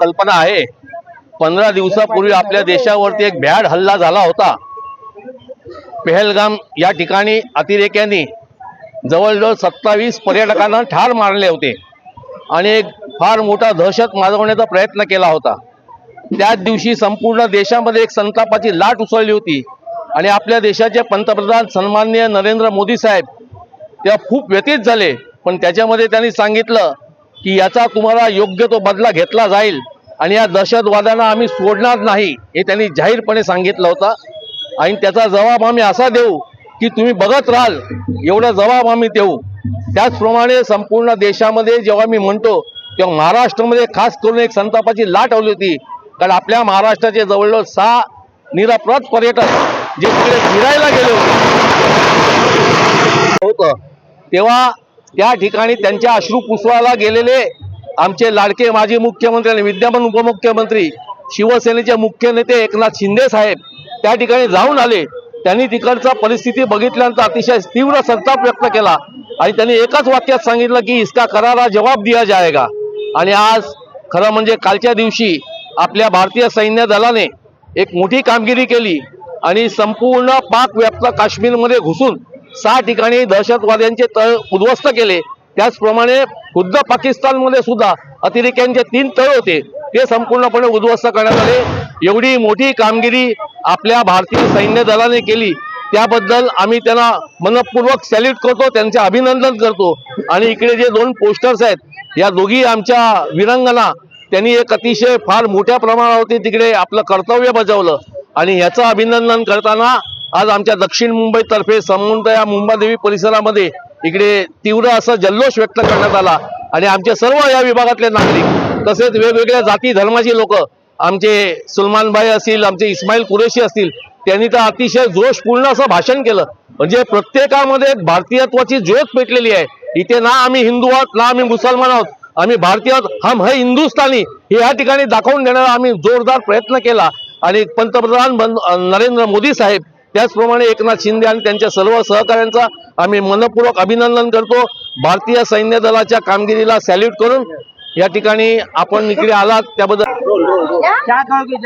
कल्पना आहे. पंधरा दिवसापूर्वी आपल्या देशावरती एक भ्याड हल्ला झाला होता. पेहलगाम या ठिकाणी अतिरेक्यांनी जवळजवळ सत्तावीस पर्यटकांना ठार मारले होते आणि एक फार मोठा दहशत माजवण्याचा प्रयत्न केला होता. त्याच दिवशी संपूर्ण देशामध्ये एक संतापाची लाट उसळली होती आणि आपल्या देशाचे पंतप्रधान सन्माननीय नरेंद्र मोदी साहेब त्या खूप व्यतीत झाले. पण त्याच्यामध्ये त्यांनी सांगितलं की याचा तुम्हाला योग्य तो बदला घेतला जाईल आणि या दहशतवाद्यांना आम्ही सोडणार नाही हे त्यांनी जाहीरपणे सांगितलं होतं. आणि त्याचा जबाब आम्ही असा देऊ की तुम्ही बघत राहाल एवढा जबाब आम्ही देऊ. त्याचप्रमाणे संपूर्ण देशामध्ये जेव्हा मी म्हणतो तेव्हा महाराष्ट्रामध्ये खास करून एक संतापाची लाट आली होती. कारण आपल्या महाराष्ट्राचे जवळजवळ सहा निरप्रत पर्यटक जे तिकडे फिरायला गेले होते. होतं. तेव्हा त्या ठिकाणी त्यांच्या अश्रू पुसवायला गेलेले आमचे लाडके माजी मुख्यमंत्री आणि विद्यमान उपमुख्यमंत्री शिवसेनेचे मुख्य नेते एकनाथ शिंदे साहेब त्या ठिकाणी जाऊन आले. त्यांनी तिकडचा परिस्थिती बघितल्यानंतर अतिशय तीव्र संताप व्यक्त केला. आणि त्यांनी एकाच वाक्यात सांगितलं की इसका करारा जवाब दिया जाएगा. आणि आज खरं म्हणजे कालच्या दिवशी आपल्या भारतीय सैन्य दलाने एक मोठी कामगिरी केली आणि संपूर्ण पाक व्याप्त काश्मीरमध्ये घुसून सहा ठिकाणी दहशतवाद्यांचे तळ उद्ध्वस्त केले. त्याचप्रमाणे खुद्द पाकिस्तानमध्ये सुद्धा अतिरेक्यांचे तीन तळ होते. ते संपूर्णपणे उद्ध्वस्त करण्यात आले. एवढी मोठी कामगिरी आपल्या भारतीय सैन्य दलाने केली. त्याबद्दल आम्ही त्यांना मनपूर्वक सॅल्यूट करतो त्यांचे अभिनंदन करतो. आणि इकडे जे दोन पोस्टर्स आहेत या दोघी आमच्या विरंगना त्यांनी एक अतिशय फार मोठ्या प्रमाणावरती तिकडे आपलं कर्तव्य बजावलं. आणि याचं अभिनंदन करताना आज आमच्या दक्षिण मुंबईतर्फे संबंध या मुंबादेवी परिसरामध्ये इकडे तीव्र असा जल्लोष व्यक्त करण्यात आला. आणि आमचे सर्व या विभागातले नागरिक तसेच वेगवेगळ्या जाती धर्माची लोक आमचे सुलमानभाई असतील आमचे इस्माईल कुरेशी असतील त्यांनी तर अतिशय जोशपूर्ण असं भाषण केलं. म्हणजे प्रत्येकामध्ये एक भारतीयत्वाची ज्योत पेटलेली आहे. इथे ना आम्ही हिंदू आहोत ना आम्ही मुसलमान आहोत. आम्ही भारतीय आहोत हम है हिंदुस्थानी. हे या ठिकाणी दाखवून देणारा आम्ही जोरदार प्रयत्न केला. आणि पंतप्रधान नरेंद्र मोदी साहेब त्याचप्रमाणे एकनाथ शिंदे आणि त्यांच्या सर्व सहकाऱ्यांचा आम्ही मनपूर्वक अभिनंदन करतो. भारतीय सैन्य दलाच्या कामगिरीला सॅल्यूट करून या ठिकाणी आपण इकडे आलात. त्याबद्दल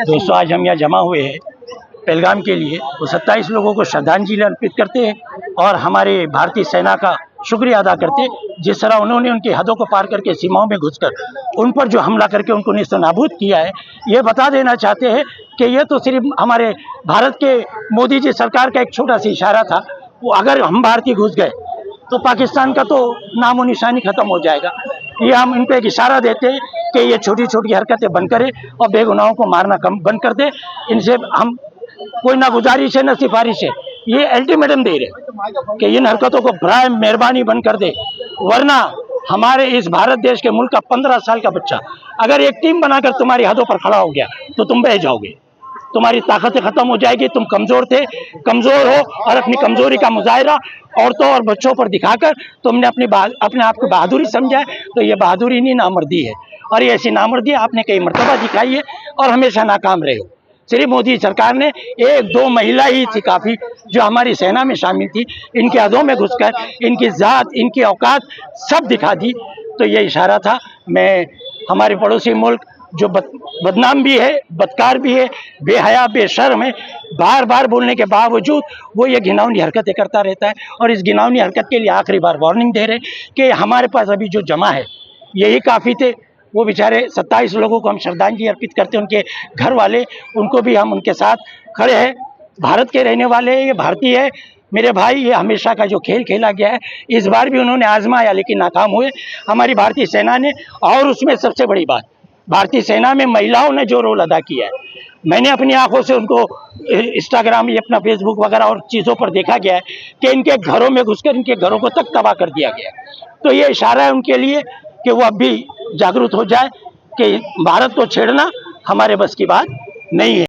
दोस्तों आज हम यहाँ जमा हुए हैं पहलगाम के लिए। वो सत्ताईस लोगों को श्रद्धांजलि अर्पित करते हैं और हमारे भारतीय सेना का शुक्रिया अदा करते जिस तरह उन्होंने उनकी हदों को पार करके सीमाओं में घुसकर उन पर जो हमला करके उनको निस्तनाबूद किया है ये बता देना चाहते हैं कि ये तो सिर्फ़ हमारे भारत के मोदी जी सरकार का एक छोटा सा इशारा था, वो अगर हम भारतीय घुस गए तो पाकिस्तान का तो नामो निशानी खत्म हो जाएगा। ये हम इनको एक इशारा देते हैं कि ये छोटी छोटी हरकतें बंद करें और बेगुनाहों को मारना कम, बंद कर दे। इनसे हम कोई ना गुजारिश है, ना सिफारिश है। ये अल्टीमेटम दे रहे कि इन हरकतों को बराए मेहरबानी बंद कर दे। वरना हमारे इस भारत देश के मुल्क का पंद्रह साल का बच्चा, अगर एक टीम बनाकर तुम्हारी हदों पर खड़ा हो गया तो तुम बह जाओगे। तुम्हारी ताकतें खत्म हो जाएगी, तुम कमज़ोर थे, कमज़ोर हो और अपनी कमज़ोरी का मुजाहरा औरतों और बच्चों पर दिखाकर तुमने अपनी अपने आप को बहादुरी समझा तो ये बहादुरी नहीं, नामर्दी है। और ये ऐसी नामर्दी आपने कई मरतबा दिखाई है और हमेशा नाकाम रहे हो। श्री मोदी सरकार ने एक दो महिला ही थी काफ़ी, जो हमारी सेना में शामिल थी। इनके हदों में घुसकर, इनकी ज़ात, इनकी औकात सब दिखा दी। तो ये इशारा था, मैं, हमारे पड़ोसी मुल्क जो बद, बदनाम भी है बदकार भी है बेहया बेशर्म है बार बार बोलने के बावजूद वो ये घिनौनी हरकतें करता रहता है और इस घिनौनी हरकत के लिए आखिरी बार वार्निंग दे रहे कि हमारे पास अभी जो जमा है यही काफ़ी थे। वो बेचारे सत्ताईस लोगों को हम श्रद्धांजलि अर्पित करते हैं उनके घर वाले उनको भी हम उनके साथ खड़े हैं। भारत के रहने वाले ये भारतीय है। मेरे भाई ये हमेशा का जो खेल खेला गया है इस बार भी उन्होंने आजमाया लेकिन नाकाम हुए। हमारी भारतीय सेना ने और उसमें सबसे बड़ी बात भारतीय सेना में महिलाओं ने जो रोल अदा किया है, मैंने अपनी आँखों से उनको इंस्टाग्राम या अपना फेसबुक वगैरह और चीज़ों पर देखा गया है कि इनके घरों में घुसकर इनके घरों को तक तबाह कर दिया गया है। तो ये इशारा है उनके लिए कि वो अब भी जागरूक हो जाए कि भारत को छेड़ना हमारे बस की बात नहीं है